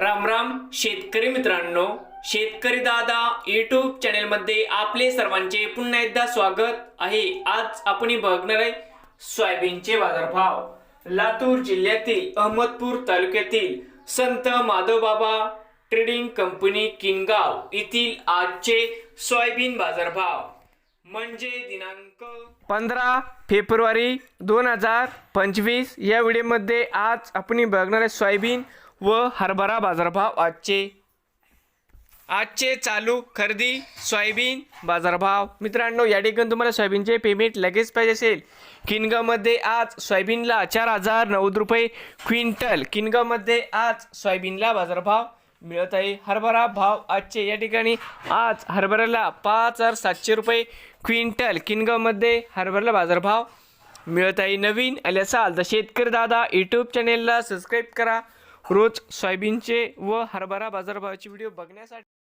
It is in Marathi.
राम राम शेतकरी मित्रांनो. शेतकरी दादा यूट्यूब चॅनेलमध्ये आपले सर्वांचे पुन्हा एकदा स्वागत आहे. आज आपण बघणार आहे सोयाबीनचे बाजारभाव. लातूर जिल्ह्यातील अहमदपूर तालुक्यातील संत माधवबाबा ट्रेडिंग कंपनी किनगाव येथील आजचे सोयाबीन बाजारभाव. म्हणजे दिनांक पंधरा फेब्रुवारी दोन हजार पंचवीस या व्हिडिओमध्ये आज आपण बघणार आहे सोयाबीन व हरभरा बाजारभाव आजचे. आजचे चालू खरेदी सोयाबीन बाजारभाव. मित्रांनो या ठिकाणी तुम्हाला सोयाबीनचे पेमेंट लगेच पाहिजे असेल. किनगामध्ये आज सोयाबीनला चार हजार नव्वद रुपये क्विंटल. किनगामध्ये आज सोयाबीनला बाजारभाव मिळत आहे. हरभरा भाव आजचे या ठिकाणी. आज हरभऱ्याला पाच हजार सातशे रुपये क्विंटल. किनगावमध्ये हरभऱ्याला बाजारभाव मिळत आहे. नवीन आले असाल तर शेतकरी दादा यूट्यूब चॅनेलला सबस्क्राईब करा. रोज सोयाबीनचे व हरभरा बाजारभावाचे व्हिडिओ बघण्यासाठी